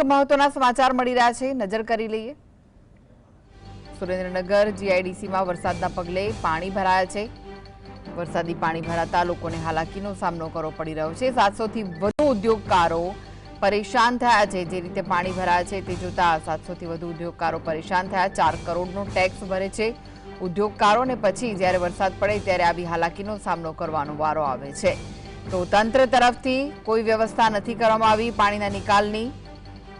મહત્વના સમાચાર મળી રહ્યા છે. નજર કરી લઈએ. સુરેન્દ્રનગર જીઆઈડીસીમાં વરસાદના પગલે પાણી ભરાયા છે. વરસાદી પાણી ભરાતા લોકોને હાલાકીનો સામનો કરવો પડી રહ્યો છે. સાતસોથી વધુ ઉદ્યોગકારો પરેશાન થયા છે. જે રીતે પાણી ભરાયા છે તે જોતા સાતસોથી વધુ ઉદ્યોગકારો પરેશાન થયા. ચાર કરોડનો ટેક્સ ભરે છે. ઉદ્યોગકારોને પછી જ્યારે વરસાદ પડે ત્યારે આવી હાલાકીનો સામનો કરવાનો વારો આવે છે. તો તંત્ર તરફથી કોઈ વ્યવસ્થા નથી કરવામાં આવી પાણીના નિકાલની.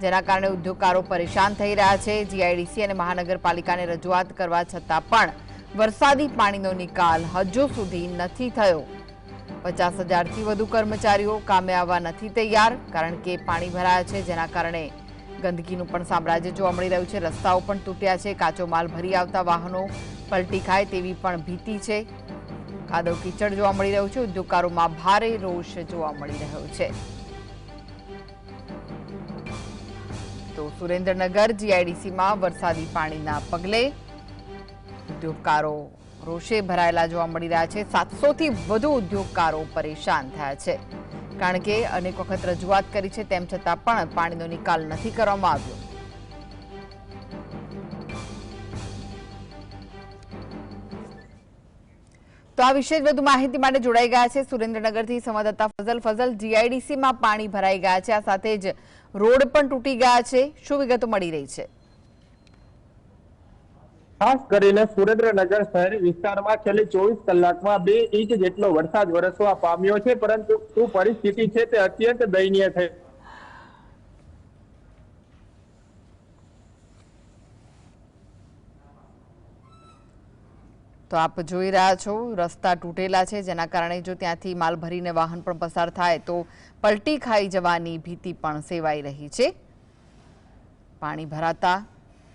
જેના કારણે ઉદ્યોગકારો પરેશાન થઈ રહ્યા છે. જીઆઈડીસી અને મહાનગરપાલિકાને રજૂઆત કરવા છતાં પણ વરસાદી પાણીનો નિકાલ હજુ સુધી નથી થયો. પચાસ હજારથી વધુ કર્મચારીઓ કામે આવવા નથી તૈયાર, કારણ કે પાણી ભરાયા છે, જેના કારણે ગંદકીનું પણ સામ્રાજ્ય જોવા મળી રહ્યું છે. રસ્તાઓ પણ તૂટ્યા છે, કાચો માલ ભરી આવતા વાહનો પલટી ખાય તેવી પણ ભીતિ છે. કાદવ કીચડ જોવા મળી રહ્યું છે, ઉદ્યોગકારોમાં ભારે રોષ જોવા મળી રહ્યો છે. તો સુરેન્દ્રનગર જીઆઈડીસીમાં વરસાદી પાણીના પગલે ઉદ્યોગકારો રોષે ભરાયેલા જોવા મળી રહ્યા છે. સાતસોથી વધુ ઉદ્યોગકારો પરેશાન થયા છે. કારણ કે અનેક વખત રજૂઆત કરી છે, તેમ છતાં પણ પાણીનો નિકાલ નથી કરવામાં આવ્યો. આ વિશે વધુ માહિતી માટે જોડાઈ ગયા છે સુરેન્દ્રનગરથી સંવાદદાતા ફઝલ. ફઝલ જીઆઈડીસીમાં પાણી ભરાઈ ગયા છે. આ સાથે જ રોડ પણ તૂટી ગયા છે. શું વિગતો મળી રહી છે? ખાસ કરીને સુરેન્દ્રનગર શહેરી વિસ્તારમાં છેલ્લી ચોવીસ કલાકમાં બે ઇંચ જેટલો વરસાદ વરસવા પામ્યો છે, પરંતુ શું પરિસ્થિતિ છે તે અત્યંત દયનીય થઈ તો આપ જોઈ રહ્યા છો, રસ્તા તૂટેલા છે, જેના કારણે જો ત્યાંથી માલ ભરીને વાહન પણ પસાર થાય, તો પલટી ખાઈ જવાની ભીતિ પણ સેવાઈ રહી છે. પાણી ભરાતા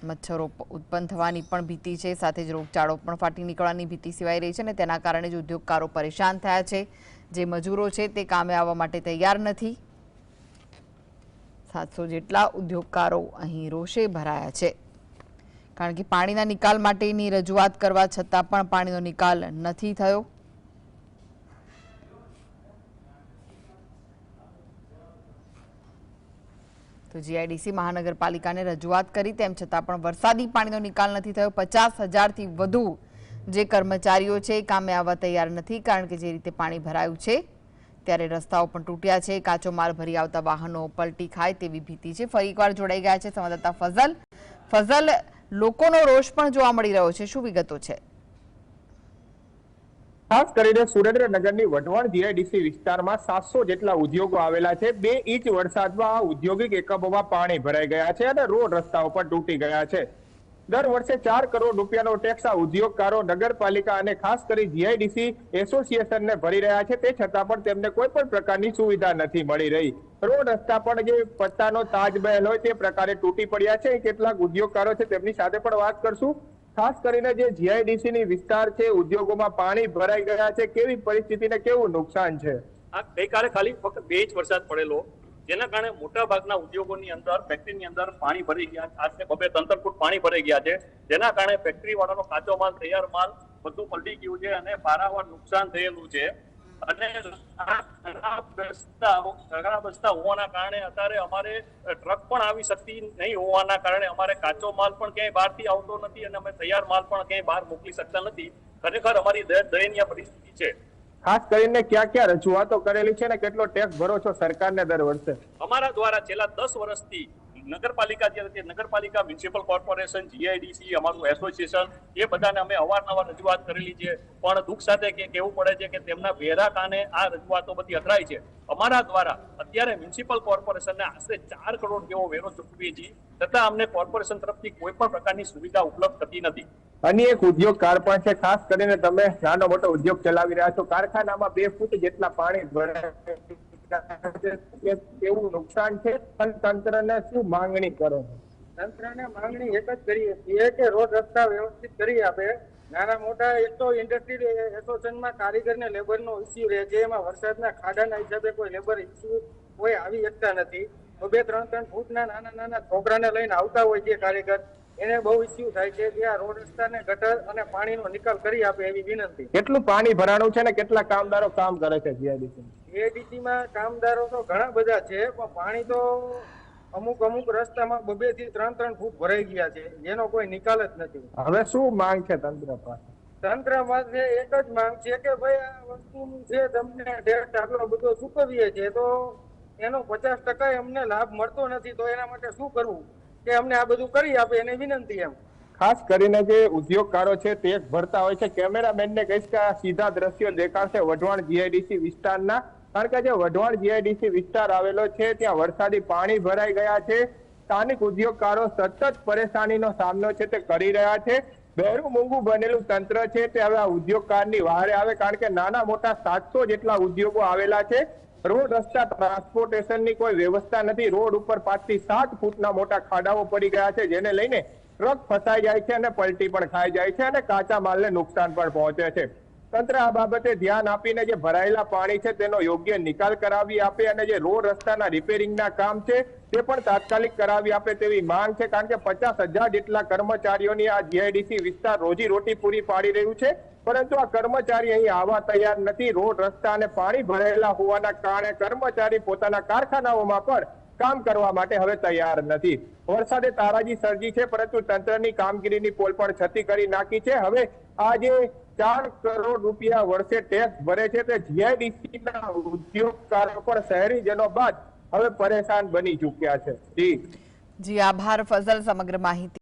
મચ્છરો ઉત્પન્ન થવાની પણ ભીતિ છે, સાથે જ રોગચાળો પણ ફાટી નીકળવાની ભીતિ સેવાઈ રહી છે અને તેના કારણે જ ઉદ્યોગકારો પરેશાન થયા છે. જે મજૂરો છે તે કામે આવવા માટે તૈયાર નથી. સાતસો જેટલા ઉદ્યોગકારો અહીં રોષે ભરાયા છે. કારણ કે પાણીના નિકાલ માટેની રજૂઆત કરવા છતાં પણ પાણીનો નિકાલ નથી થયો. તો જીઆઈડીસી મહાનગરપાલિકાને રજૂઆત કરી, તેમ છતાં પણ વરસાદી પાણીનો નિકાલ નથી થયો. પચાસ હજારથી વધુ જે કર્મચારીઓ છે, એ કામે આવવા તૈયાર નથી, કારણ કે જે રીતે પાણી ભરાયું છે, ત્યારે રસ્તાઓ પણ તૂટ્યા છે, કાચો માલ ભરી આવતા વાહનો પલટી ખાય તેવી ભીતિ છે. ફરી એકવાર જોડાઈ ગયા છે સંવાદદાતા ફઝલ. ફઝલ લોકોનો રોષ પણ જોવા મળી રહ્યો છે. શું વિગતો છે? ખાસ કરીને સુરેન્દ્રનગરની વઢવાણ જીઆઈડીસી વિસ્તારમાં સાતસો જેટલા ઉદ્યોગો આવેલા છે. બે ઇંચ વરસાદમાં આ ઔદ્યોગિક એકમોમાં પાણી ભરાઈ ગયા છે અને રોડ રસ્તાઓ પણ તૂટી ગયા છે. દર વર્ષે ચાર કરોડ રૂપિયાનો ટેક્સ આ ઉદ્યોગકારો, નગરપાલિકા અને ખાસ કરી જીઆઈડીસી એસોસિએશનને ભરી રહ્યા છે. તે છતાં પણ તેમને કોઈ પણ પ્રકારની સુવિધા નથી મળી રહી. રોડ રસ્તા પણ જે પત્તાનો તાજમહેલ હોય તે પ્રકારે તૂટી પડ્યા છે. કેટલાક ઉદ્યોગકારો છે તેમની સાથે પણ વાત કરશું. ખાસ કરીને જે જીઆઈડીસી ની વિસ્તાર છે, ઉદ્યોગોમાં પાણી ભરાઈ ગયા છે. કેવી પરિસ્થિતિ ને કેવું નુકસાન છે? ગઈકાલે ખાલી ફક્ત બે જ વરસાદ પડેલો. જેના કારણે મોટા ભાગના ઉદ્યોગોની અંદર ફેક્ટરીની અંદર પાણી ભરી ગયા આશરે બબે ત્રણ ફૂટ પાણી ભરાઈ ગયા છે. જેના કારણે ફેક્ટરી વાળાનો કાચો માલ, તૈયાર માલ બધું પલટી ગયું છે અને પારાવાર નુકસાન થયેલું છે. અને ઘણા રસ્તા હોવાના કારણે અત્યારે અમારે ટ્રક પણ આવી શકતી નહીં હોવાના કારણે અમારે કાચો માલ પણ ક્યાંય બહારથી આવતો નથી અને અમે તૈયાર માલ પણ ક્યાંય બહાર મોકલી શકતા નથી. ખરેખર અમારી દયનીય પરિસ્થિતિ છે. ખાસ કરીને ક્યાં ક્યાં રજૂઆતો કરેલી છે ને કેટલો ટેક્સ ભરો છો સરકારને દર વર્ષે? અમારા દ્વારા છેલ્લા દસ વર્ષથી નગરપાલિકા જે હતી, નગરપાલિકા મ્યુનિસિપલ કોર્પોરેશન જીઆઈડીસી અમારું એસોસિએશન, એ બધાને અમે અવારનવાર રજૂઆત કરેલી છે. પણ દુઃખ સાથે કે કહેવું પડે છે કે તેમના વેરા કાને આ રજૂઆતો બધી અથડાય છે. અમારા દ્વારા અત્યારે મ્યુનિસિપલ કોર્પોરેશનને આશરે ચાર કરોડ જેવો વેરો ચૂકવીએ છીએ. છતાં અમને કોર્પોરેશન તરફથી કોઈ પણ પ્રકારની સુવિધા ઉપલબ્ધ થતી નથી. અને એક ઉદ્યોગકાર પણ છે. ખાસ કરીને તમે નાનો મોટો ઉદ્યોગ ચલાવી રહ્યા છો. કારખાનામાં બે ફૂટ જેટલા પાણી ભરાય કેવું નુકસાન છે? અને તંત્રને શું માંગણી કરો? તંત્ર તંત્રને માંગણી એક જ કરીએ છીએ કે રોડ રસ્તા વ્યવસ્થિત કરી આપે. નાના મોટા એક તો ઇન્ડસ્ટ્રી એસોસિએશનમાં કારીગર ને લેબર નો ઇસ્યુ રહે છે. એમાં વરસાદના ખાડાના હિસાબે કોઈ લેબર ઇસ્યુ કોઈ આવી શકતા નથી. તો બે ત્રણ ત્રણ ફૂટના નાના નાના છોકરાને લઈને આવતા હોય છે કારીગર એને બહુ ઇસ્યુ થાય છે કે આ રોડ રસ્તાને ગટર અને પાણીનો નિકાલ કરી આપે એવી વિનંતી. કેટલું પાણી ભરાણું છે ને કેટલા કામદારો કામ કરે છે જીઆઈડીસી એડીસી માં કામદારો તો ઘણા બધા છે પણ પાણી તો અમુક અમુક રસ્તામાં બબે થી ત્રણ ત્રણ ફૂટ ભરાઈ ગયા છે જેનો કોઈ નિકાલ જ નથી. હવે શું માંગ છે તંત્ર પાસે? તંત્ર પાસે એક જ માંગ છે કે ભાઈ આ વસ્તુ છે તમને ટેક્સ આટલો બધો ચૂકવીએ છીએ તો એનો પચાસ ટકા અમને લાભ મળતો નથી તો એના માટે શું કરવું? કે અમને આ બધું કરી આપે એને વિનંતી એમ. ખાસ કરીને જે ઉદ્યોગકારો છે ટેક્સ ભરતા હોય છે. કેમેરામેનને કહીશ કે સીધા દ્રશ્યો દેખાડશે વઢવાણ જીઆઈડીસી વિસ્તારના કારણ કે જે વઢવાણ જીઆઈડીસી વિસ્તાર આવેલો છે, ત્યાં વરસાદી પાણી ભરાઈ ગયા છે. સ્થાનિક ઉદ્યોગકારો સતત પરેશાનીનો સામનો છે તે કરી રહ્યા છે. બહેરું મૂંગું બનેલું તંત્ર છે તે હવે આ ઉદ્યોગકારની વહારે આવે, કારણ કે નાના મોટા સાતસો જેટલા ઉદ્યોગો આવેલા છે. રોડ, રસ્તા, ટ્રાન્સપોર્ટેશનની કોઈ વ્યવસ્થા નથી. રોડ ઉપર પાંચથી સાત ફૂટના મોટા ખાડાઓ પડી ગયા છે, જેને લઈને ટ્રક ફસાઈ જાય છે અને પલટી પણ ખાઈ જાય છે અને કાચા માલને નુકસાન પણ પહોંચે છે. તંત્ર આ બાબતે ધ્યાન આપીને જે ભરાયેલા પાણી છે તેનો યોગ્ય નિકાલ કરાવી આપે અને જે રોડ રસ્તાના રિપેરિંગના કામ છે તે પણ તાત્કાલિક કરાવી આપે તેવી માંગ છે. કારણ કે પચાસ હજાર જેટલા કર્મચારીઓની આ જીઆઈડીસી વિસ્તાર રોજી રોટી પૂરી પાડી રહ્યું છે. પરંતુ આ કર્મચારી અહીં આવવા તૈયાર નથી. રોડ રસ્તા અને પાણી ભરાયેલા હોવાના કારણે કર્મચારી પોતાના કારખાનાઓમાં પણ કામ કરવા માટે હવે તૈયાર નથી. વરસાદે તારાજી સર્જી છે, પરંતુ તંત્રની કામગીરીની પોલ પણ છતી કરી નાખી છે. હવે આ જે ચાર કરોડ રૂપિયા વર્ષે ટેક્સ ભરે છે, તે જીઆઈડીસીના ઉદ્યોગકારો પણ શહેરીજનો બાદ હવે પરેશાન બની ચૂક્યા છે. જી, આભાર ફઝલ, સમગ્ર માહિતી.